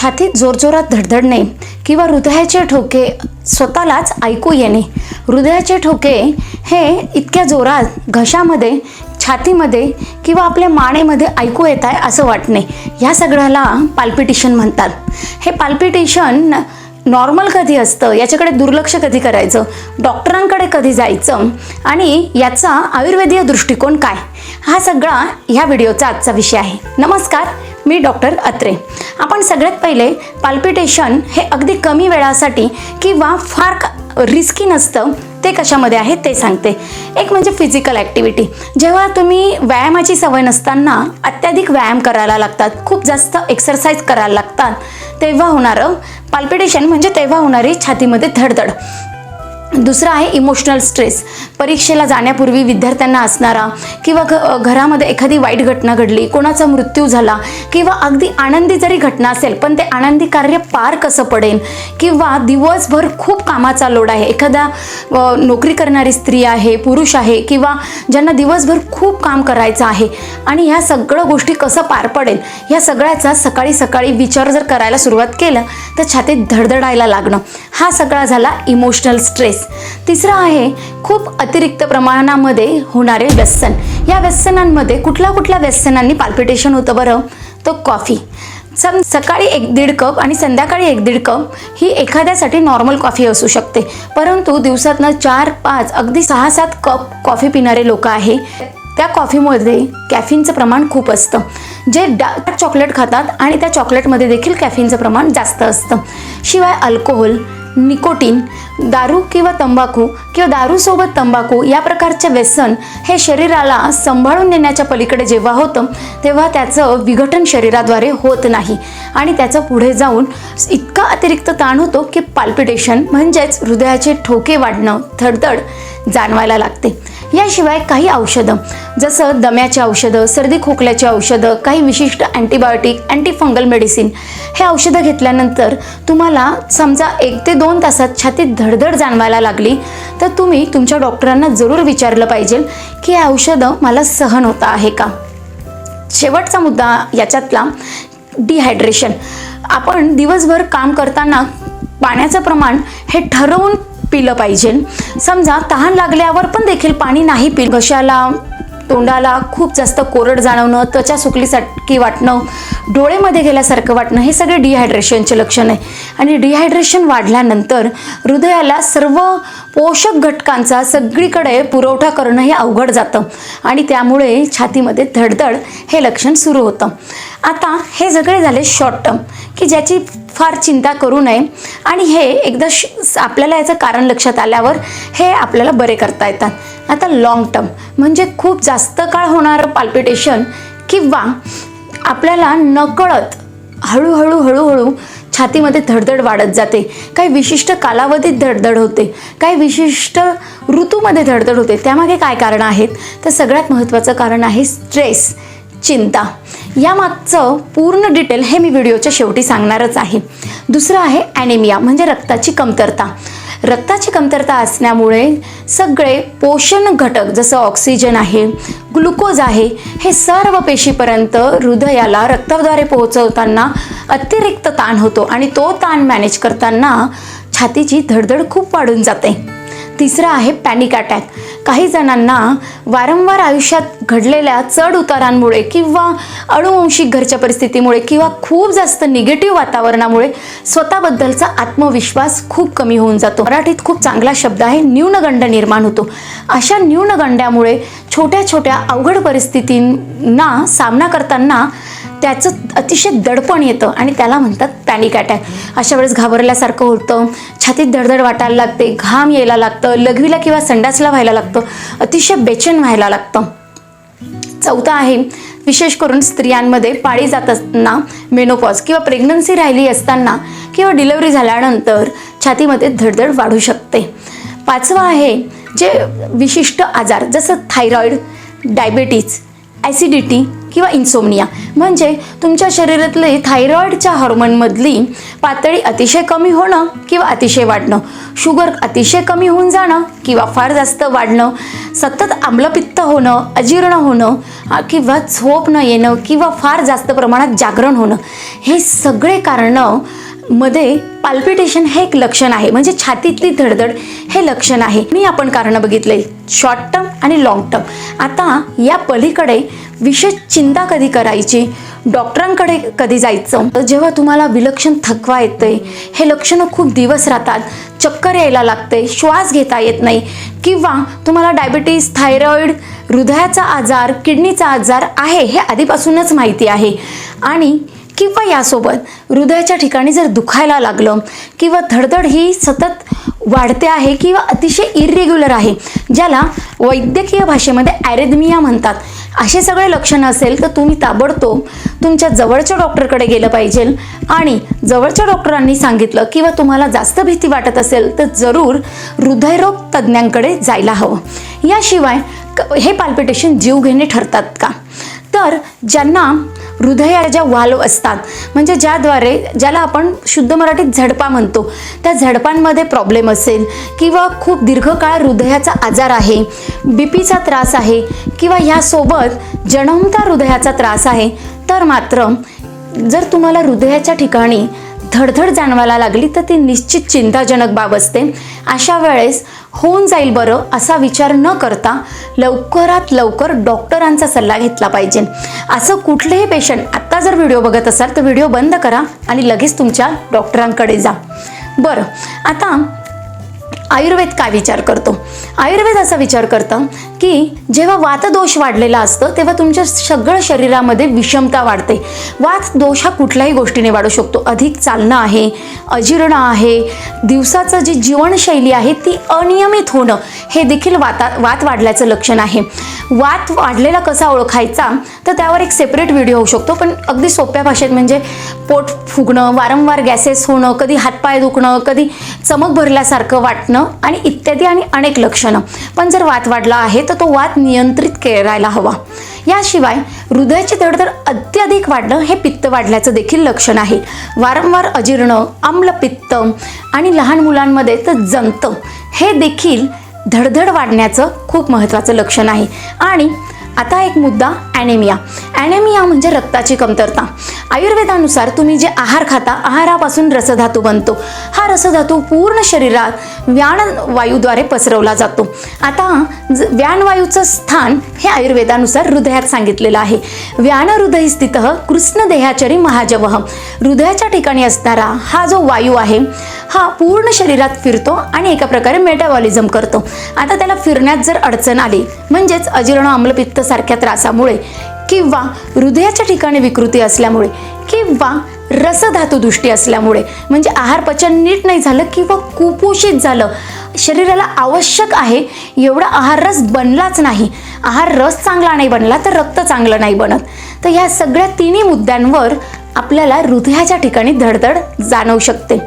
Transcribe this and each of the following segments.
छातीत जोरजोरात धडधडणे किंवा हृदयाचे ठोके स्वतःलाच ऐकू येणे. हृदयाचे ठोके हे इतक्या जोरात घशामध्ये छातीमध्ये किंवा आपल्या मानेमध्ये ऐकू येत आहे असं वाटणे. ह्या सगळ्याला पाल्पिटेशन म्हणतात. हे पाल्पिटेशन नॉर्मल कधी असतं? याच्याकडे दुर्लक्ष कधी करायचं? डॉक्टरांकडे कधी जायचं? आणि याचा आयुर्वेदीय दृष्टिकोन काय? हा सगळा ह्या व्हिडिओचा आजचा विषय आहे. नमस्कार. मी डॉक्टर अत्रे. आपण सगळ्यात पहिले पाल्पिटेशन हे अगदी कमी वेळासाठी किंवा फार रिस्की नसतं ते कशामध्ये आहे ते सांगते. एक म्हणजे फिजिकल ॲक्टिव्हिटी जेव्हा तुम्ही व्यायामाची सवय नसताना अत्याधिक व्यायाम करायला लागतात खूप जास्त एक्सरसाइज करायला लागतात तेव्हा होणारं पाल्पिटेशन म्हणजे तेव्हा होणारी छातीमध्ये धडधड. दुसरं आहे इमोशनल स्ट्रेस परीक्षेला जाण्यापूर्वी विद्यार्थ्यांना असणारा किंवा घ घरामध्ये एखादी वाईट घटना घडली कोणाचा मृत्यू झाला किंवा अगदी आनंदी जरी घटना असेल पण ते आनंदी कार्य पार कसं पडेल किंवा दिवसभर खूप कामाचा लोड आहे. एखादा नोकरी करणारी स्त्री आहे पुरुष आहे किंवा ज्यांना दिवसभर खूप काम करायचं आहे आणि ह्या सगळ्या गोष्टी कसं पार पडेल ह्या सगळ्याचा सकाळी सकाळी विचार जर करायला सुरुवात केलं तर छातीत धडधडायला लागणं हा सगळा झाला इमोशनल स्ट्रेस तिसरं आहे खूप अतिरिक्त प्रमाणामध्ये होणारे व्यसन. या व्यसनांमध्ये कुठल्या कुठल्या व्यसनांनी पाल्पिटेशन होतं बरं? तो कॉफी सम सकाळी एक दीड कप आणि संध्याकाळी एक दीड कप ही एखाद्यासाठी नॉर्मल कॉफी असू शकते. परंतु दिवसातनं चार पाच अगदी सहा सात कप कॉफी पिणारे लोक आहे. त्या कॉफीमध्ये कॅफिनचं प्रमाण खूप असतं. जे डार्क चॉकलेट खातात आणि त्या चॉकलेटमध्ये देखील कॅफिनचं प्रमाण जास्त असतं. शिवाय अल्कोहोल निकोटीन दारू किंवा तंबाखू किंवा दारूसोबत तंबाखू या प्रकारचे व्यसन हे शरीराला सांभाळून नेण्याच्या पलीकडे जेव्हा होतं तेव्हा त्याचं विघटन शरीराद्वारे होत नाही. आणि त्याचं पुढे जाऊन इतका अतिरिक्त ताण होतो की पाल्पिटेशन म्हणजेच हृदयाचे ठोके वाढणं धडधड जाणवायला लागते. याशिवाय काही औषधं जसं दम्याची औषधं सर्दी खोकल्याची औषधं काही विशिष्ट अँटीबायोटिक अँटीफंगल मेडिसिन हे औषधं घेतल्यानंतर तुम्हाला समजा एक ते दोन तासात छातीत धडधड जाणवायला लागली तर तुम्ही तुमच्या डॉक्टरांना जरूर विचारलं पाहिजे की हे औषधं मला सहन होतं आहे का? शेवटचा मुद्दा याच्यातला डिहायड्रेशन आपण दिवसभर काम करताना पाण्याचं प्रमाण हे ठरवून पिलं पाहिजे. समजा तहान लागल्यावर पण देखील पाणी नाही पि घशाला तोंडाला खूप जास्त कोरड जाणवणं त्वचा सुकलीसारखी वाटणं डोळेमध्ये गेल्यासारखं वाटणं हे सगळे डिहायड्रेशनचे लक्षण आहे. आणि डिहायड्रेशन वाढल्यानंतर हृदयाला सर्व पोषक घटकांचा सगळीकडे पुरवठा करणं हे अवघड जातं. आणि त्यामुळे छातीमध्ये धडधड हे लक्षण सुरू होतं. आता हे सगळे झाले शॉर्ट टर्म की ज्याची फार चिंता करू नये. आणि हे एकदा श आपल्याला याचं कारण लक्षात आल्यावर हे आपल्याला बरे करता येतात. आता लाँग टर्म म्हणजे खूप जास्त काळ होणारं पाल्पिटेशन किंवा आपल्याला नकळत हळूहळू हळूहळू छातीमध्ये धडधड वाढत जाते. काही विशिष्ट कालावधीत धडधड होते. काही विशिष्ट ऋतूमध्ये धडधड होते. त्यामागे काय कारण आहेत? तर सगळ्यात महत्त्वाचं कारण आहे स्ट्रेस चिंता. यामागचं पूर्ण डिटेल हे मी व्हिडिओच्या शेवटी सांगणारच आहे. दुसरं आहे ॲनिमिया म्हणजे रक्ताची कमतरता. रक्ताची कमतरता असण्यामुळे सगळे पोषण घटक जसं ऑक्सिजन आहे ग्लुकोज आहे हे सर्व पेशीपर्यंत हृदयाला रक्ताद्वारे पोहोचवताना अतिरिक्त ताण होतो आणि तो ताण मॅनेज करताना छातीची धडधड खूप वाढून जाते. तिसरं आहे पॅनिक अटॅक काही जणांना वारंवार आयुष्यात घडलेल्या चढ उतारांमुळे किंवा अणुवंशिक घरच्या परिस्थितीमुळे किंवा खूप जास्त निगेटिव्ह वातावरणामुळे स्वतःबद्दलचा आत्मविश्वास खूप कमी होऊन जातो. मराठीत खूप चांगला शब्द आहे न्यूनगंड निर्माण होतो. अशा न्यूनगंड्यामुळे छोट्या छोट्या अवघड परिस्थितींना सामना करताना त्याचं अतिशय दडपण येतं आणि त्याला म्हणतात पॅनिक अटॅक अशा वेळेस घाबरल्यासारखं होतं. छातीत धडधड वाटायला लागते घाम यायला लागतं लघवीला किंवा संडासला व्हायला लागतं अतिशय बेचैन व्हायला लागतं. चौथा आहे विशेष करून स्त्रियांमध्ये पाळी जात असताना मेनोपॉज किंवा प्रेग्नन्सी राहिली असताना किंवा डिलिव्हरी झाल्यानंतर छातीमध्ये धडधड वाढू शकते. पाचवा आहे जे विशिष्ट आजार जसं थायरॉईड डायबेटीज ॲसिडिटी किंवा इन्सोमनिया म्हणजे तुमच्या शरीरातले थायरॉईडच्या हॉर्मोनमधली पातळी अतिशय कमी होणं किंवा अतिशय वाढणं. शुगर अतिशय कमी होऊन जाणं किंवा फार जास्त वाढणं. सतत आम्लपित्त होणं अजीर्ण होणं किंवा झोप न येणं किंवा फार जास्त प्रमाणात जागरण होणं. हे सगळे कारणं मध्ये पाल्पिटेशन हे एक लक्षण आहे. म्हणजे छातीतली धडधड हे लक्षण आहे. मी आपण कारणं बघितले शॉर्ट टर्म आणि लॉंग टर्म आता या पलीकडे विशेष चिंता कधी करायची? डॉक्टरांकडे कधी जायचं? जेव्हा तुम्हाला विलक्षण थकवा येते हे लक्षणं खूप दिवस राहतात. चक्कर यायला लागते श्वास घेता येत नाही किंवा तुम्हाला डायबिटीस थायरॉईड हृदयाचा आजार किडनीचा आजार आहे हे आधीपासूनच माहिती आहे. आणि किंवा यासोबत हृदयाच्या ठिकाणी जर दुखायला लागलं किंवा धडधड ही सतत वाढते आहे किंवा अतिशय इरेग्युलर आहे ज्याला वैद्यकीय भाषेमध्ये ॲरेदमिया म्हणतात. असे सगळे लक्षणं असेल तर तुम्ही ताबडतोब तुमच्या जवळच्या डॉक्टरकडे गेलं पाहिजे. आणि जवळच्या डॉक्टरांनी सांगितलं किंवा तुम्हाला जास्त भीती वाटत असेल तर जरूर हृदयरोग तज्ज्ञांकडे जायला हवं. याशिवाय क- हे पाल्पिटेशन जीवघेणे ठरतात का? तर ज्यांना हृदयाच्या वाल्व असतात. म्हणजे ज्याद्वारे ज्याला आपण शुद्ध मराठीत झडपा म्हणतो त्या झडपांमध्ये प्रॉब्लेम असेल किंवा खूप दीर्घकाळ हृदयाचा आजार आहे बी पीचा त्रास आहे किंवा ह्यासोबत जनमता हृदयाचा त्रास आहे तर मात्र जर तुम्हाला हृदयाच्या ठिकाणी धडधड जाणवायला लागली तर ती निश्चित चिंताजनक बाब असते. अशा वेळेस होऊन जाईल बरं असा विचार न करता लवकरात लवकर डॉक्टरांचा सल्ला घेतला पाहिजे. असं कुठलेही पेशंट आत्ता जर व्हिडिओ बघत असाल तर व्हिडिओ बंद करा आणि लगेच तुमच्या डॉक्टरांकडे जा. बरं आता आयुर्वेद काय विचार करतो? आयुर्वेद असा विचार करतं की जेव्हा वातदोष वाढलेला असतं तेव्हा तुमच्या सगळं शरीरामध्ये विषमता वाढते. वात दोष हा कुठल्याही गोष्टीने वाढू शकतो. अधिक चालणं आहे अजीर्ण आहे दिवसाचं जी जीवनशैली आहे ती अनियमित होणं हे देखील वाता वात वाढल्याचं लक्षण आहे. वात वाढलेला कसा ओळखायचा तर त्यावर एक सेपरेट व्हिडिओ होऊ शकतो पण अगदी सोप्या भाषेत म्हणजे पोट फुगणं वारंवार गॅसेस होणं कधी हातपाय दुखणं कधी चमक भरल्यासारखं वाटणं आणि इत्यादी आणि अनेक लक्षणं. पण जर वात वाढला आहे तर तो वात नियंत्रित करायला हवा. याशिवाय हृदयाची धडधड अत्याधिक वाढणं हे पित्त वाढल्याचं देखील लक्षण आहे. वारंवार अजीर्ण आम्लपित्त आणि लहान मुलांमध्ये तर जंत हे देखील धडधड वाढण्याचं खूप महत्त्वाचं लक्षण आहे. आणि आता एक मुद्दा ॲनेमिया ॲनेमिया म्हणजे रक्ताची कमतरता. आयुर्वेदानुसार तुम्ही जे आहार खाता आहारापासून रसधातू बनतो. हा रसधातू पूर्ण शरीरात व्याणवायूद्वारे पसरवला जातो. आता ज- व्याणवायूचं स्थान हे आयुर्वेदानुसार हृदयात सांगितलेलं आहे. व्यान हृदय स्थित कृष्ण देहाचरी महाजवह. हृदयाच्या ठिकाणी असणारा हा जो वायू आहे हा पूर्ण शरीरात फिरतो आणि एका प्रकारे मेटाबॉलिझम करतो. आता त्याला फिरण्यात जर अडचण आली म्हणजेच अजीर्ण आम्लपित्त सारख्या त्रासामुळे किंवा हृदयाच्या ठिकाणी विकृती असल्यामुळे किंवा रसधातुदृष्टी असल्यामुळे म्हणजे आहार पचन नीट नाही झालं किंवा कुपोषित झालं शरीराला आवश्यक आहे एवढा आहार रस बनलाच नाही. आहार रस चांगला नाही बनला तर रक्त चांगलं नाही बनत. तर ह्या सगळ्या तिन्ही मुद्द्यांवर आपल्याला हृदयाच्या ठिकाणी धडधड जाणवू शकते.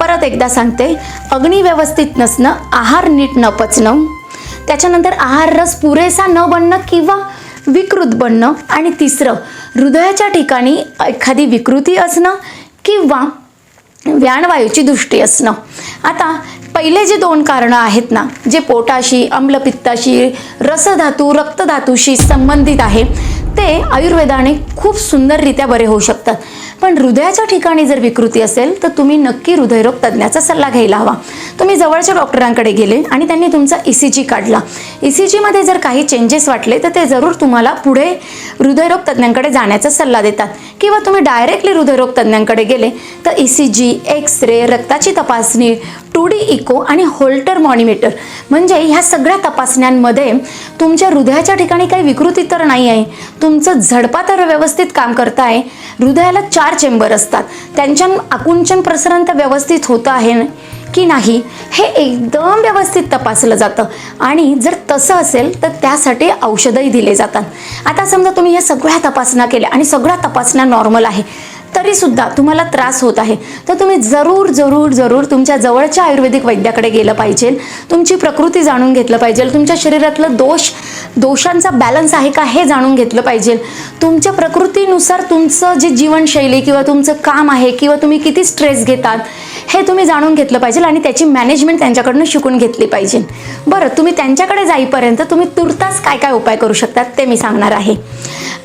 परत एकदा सांगते अग्नी व्यवस्थित नसणं आहार नीट न पचणं त्याच्यानंतर आहार रस पुरेसा न बनणं किंवा विकृत बनणं. आणि तिसरं हृदयाच्या ठिकाणी एखादी विकृती असणं किंवा व्याणवायूची दृष्टी असणं. आता पहिले जे दोन कारणं आहेत ना जे पोटाशी अम्लपित्ताशी रसधातू रक्तधातूशी संबंधित आहे ते आयुर्वेदाने खूप सुंदररित्या बरे होऊ शकतात. पण हृदयाच्या ठिकाणी जर विकृती असेल तर तुम्ही नक्की हृदयरोग तज्ज्ञाचा सल्ला घ्यायला हवा. तुम्ही जवळच्या डॉक्टरांकडे गेले आणि त्यांनी तुमचा ई सी जी काढला. ई सी जीमध्ये जर काही चेंजेस वाटले तर ते जरूर तुम्हाला पुढे हृदयरोग तज्ज्ञांकडे जाण्याचा सल्ला देतात. किंवा तुम्ही डायरेक्टली हृदयरोग तज्ज्ञांकडे गेले तर E C G X ray रक्ताची तपासणी टू डी इको आणि होल्टर मॉनिमीटर. म्हणजे ह्या सगळ्या तपासण्यांमध्ये तुमच्या हृदयाच्या ठिकाणी काही विकृती तर नाही आहे? तुमचं झडपा तर व्यवस्थित काम करताय? हृदयाला चार चेंबर असतात. त्यांच्या आकुंचन प्रसरण तर व्यवस्थित होतं आहे की नाही? हे एकदम व्यवस्थित तपासलं जातं. आणि जर तसं असेल तर त्यासाठी औषधही दिले जातात. आता समजा तुम्ही या सगळ्या तपासण्या केल्या आणि सगळ्या तपासण्या नॉर्मल आहे. तरीसुद्धा तुम्हाला त्रास होत आहे. तर तुम्ही जरूर जरूर जरूर तुमच्या जवळच्या आयुर्वेदिक वैद्याकडे गेलं पाहिजे. तुमची प्रकृती जाणून घेतलं पाहिजे. तुमच्या शरीरातलं दोष दोषांचा बॅलन्स आहे का हे जाणून घेतलं पाहिजे. तुमच्या प्रकृतीनुसार तुमचं जे जीवनशैली किंवा तुमचं काम आहे किंवा तुम्ही किती स्ट्रेस घेतात हे तुम्ही जाणून घेतलं पाहिजे आणि त्याची मॅनेजमेंट त्यांच्याकडनं शिकून घेतली पाहिजे. बरं तुम्ही त्यांच्याकडे जाईपर्यंत तुम्ही तुर्तास काय काय उपाय करू शकतात ते मी सांगणार आहे.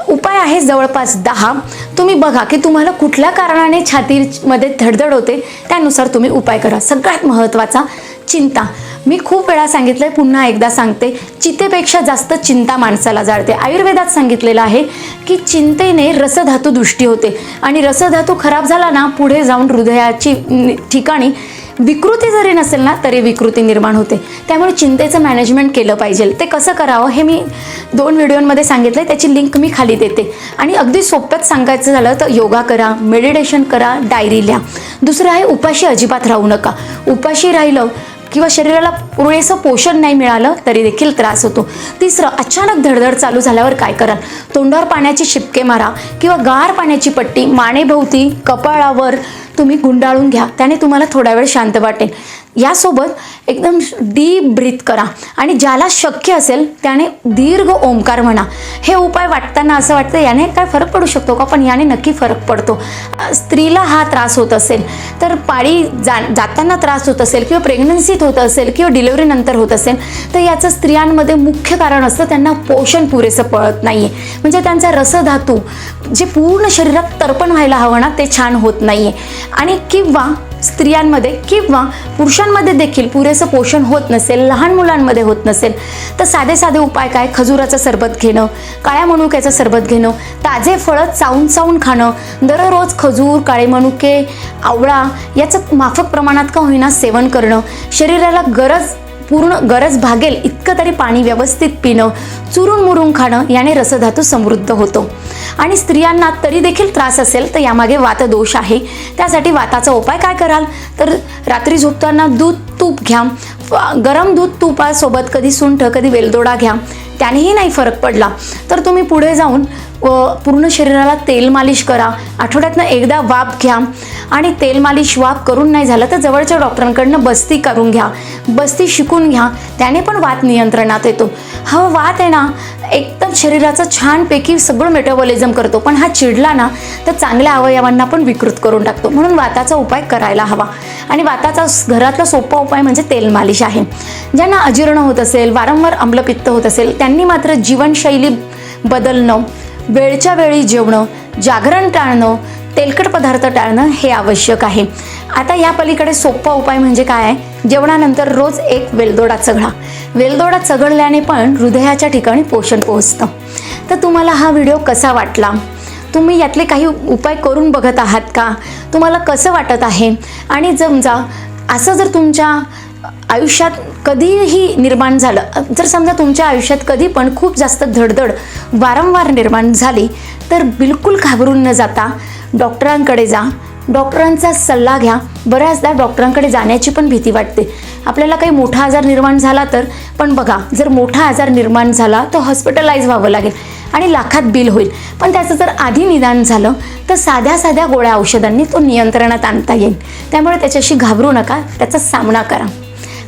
उपाय आहे जवळपास दहा. तुम्ही बघा की तुम्हाला कुठल्या कारणाने छातीमध्ये धडधड होते त्यानुसार तुम्ही उपाय करा. सगळ्यात महत्त्वाचा चिंता. मी खूप वेळा सांगितलंय पुन्हा एकदा सांगते चितेपेक्षा जास्त चिंता माणसाला जाळते. आयुर्वेदात सांगितलेलं आहे की चिंतेने रसधातू दृष्टी होते. आणि रसधातू खराब झाला ना पुढे जाऊन हृदयाची ठिकाणी विकृती जरी नसेल ना तरी विकृती निर्माण होते. त्यामुळे चिंतेचं मॅनेजमेंट केलं पाहिजे. ते कसं करावं हे मी दोन व्हिडिओमध्ये सांगितलं त्याची लिंक मी खाली देते. आणि अगदी सोप्यात सांगायचं झालं तर योगा करा मेडिटेशन करा डायरी लिहा. दुसरं आहे उपाशी अजिबात राहू नका. उपाशी राहिलं किंवा शरीराला पुरेसं पोषण नाही मिळालं तरी देखील त्रास होतो. तिसरं अचानक धडधड चालू झाल्यावर काय कराल? तोंडावर पाण्याची शिपके मारा किंवा गार पाण्याची पट्टी मानेभोवती कपाळावर तुम्ही गुंडाळून घ्या. त्याने तुम्हाला थोडा वेळ शांत वाटेल. यासोबत एकदम डीप ब्रीथ करा. आणि ज्याला शक्य असेल त्याने दीर्घ ओंकार म्हणा. हे उपाय वाटताना असं वाटतं याने काय फरक पडू शकतो का? पण याने नक्की फरक पडतो. स्त्रीला हा त्रास होत असेल तर पाळी जा जाताना त्रास होत असेल किंवा प्रेग्नन्सीत होत असेल किंवा डिलिव्हरी नंतर होत असेल तर याचं स्त्रियांमध्ये मुख्य कारण असतं त्यांना पोषण पुरेसं पळत नाही आहे म्हणजे त्यांचा रसधातू जे पूर्ण शरीरात तर्पण व्हायला हवं ना ते छान होत नाही आहे आणि किंवा स्त्रियांमध्ये किंवा पुरुषांमध्ये देखील पुरेसं पोषण होत नसेल लहान मुलांमध्ये होत नसेल तर साधे साधे उपाय काय? खजुराचं सरबत घेणं काळ्या मनुक्याचं सरबत घेणं ताजे फळं चावून चावून खाणं दररोज खजूर काळे मनुके आवळा याचं माफक प्रमाणात का होईना सेवन करणं शरीराला गरज पूर्ण गरज भागेल इतकं तरी पाणी व्यवस्थित पिणं चुरून मुरून खाणं याने रसधातू समृद्ध होतो. आणि स्त्रियांना तरी देखील त्रास असेल तर यामागे वातदोष आहे. त्यासाठी वाताचा उपाय काय कराल? तर रात्री झोपताना दूध तूप घ्या. गरम दूध तुपासोबत कधी सुंठ कधी वेलदोडा घ्या. त्यानेही नाही फरक पडला. तर तुम्ही पुढे जाऊन व पूर्ण शरीराला तेल मालिश करा. आठवड्यातनं एकदा वाफ घ्या आणि तेल मालिश वाफ करून नाही झालं तर जवळच्या डॉक्टरांकडनं बस्ती करून घ्या. बस्ती शिकून घ्या. त्याने पण वात नियंत्रणात येतो. हा वात आहे ना एकदम शरीराचं छानपैकी सगळं मेटाबॉलिझम करतो. पण हा चिडला ना तर चांगल्या अवयवांना पण विकृत करून टाकतो. म्हणून वाताचा उपाय करायला हवा. आणि वाताचा घरातला सोपा उपाय म्हणजे तेल मालिश आहे. ज्यांना अजीर्ण होत असेल वारंवार आम्लपित्त होत असेल त्यांनी मात्र जीवनशैली बदलणं वेळच्या वेळी जेवणं जागरण टाळणं तेलकट पदार्थ टाळणं हे आवश्यक आहे. आता या पलीकडे सोपा उपाय म्हणजे काय आहे? जेवणानंतर रोज एक वेलदोडा चघळा. वेलदोडा चघळल्याने पण हृदयाच्या ठिकाणी पोषण पोहोचतं. तर तुम्हाला हा व्हिडिओ कसा वाटला? तुम्ही यातले काही उपाय करून बघत आहात का? तुम्हाला कसं वाटत आहे? आणि समजा असं जर तुमच्या आयुष्यात कधीही निर्माण झालं जर समजा तुमच्या आयुष्यात कधी पण खूप जास्त धडधड वारंवार निर्माण झाली तर बिलकुल घाबरून न जाता डॉक्टरांकडे जा. डॉक्टरांचा सल्ला घ्या. बऱ्याचदा डॉक्टरांकडे जाण्याची पण भीती वाटते. आपल्याला काही मोठा आजार निर्माण झाला तर पण बघा जर मोठा आजार निर्माण झाला तर हॉस्पिटलाइज व्हावं लागेल आणि लाखात बिल होईल. पण त्याचं जर आधी निदान झालं तर साध्या साध्या गोळ्या औषधांनी तो नियंत्रणात आणता येईल. त्यामुळे त्याच्याशी घाबरू नका त्याचा सामना करा.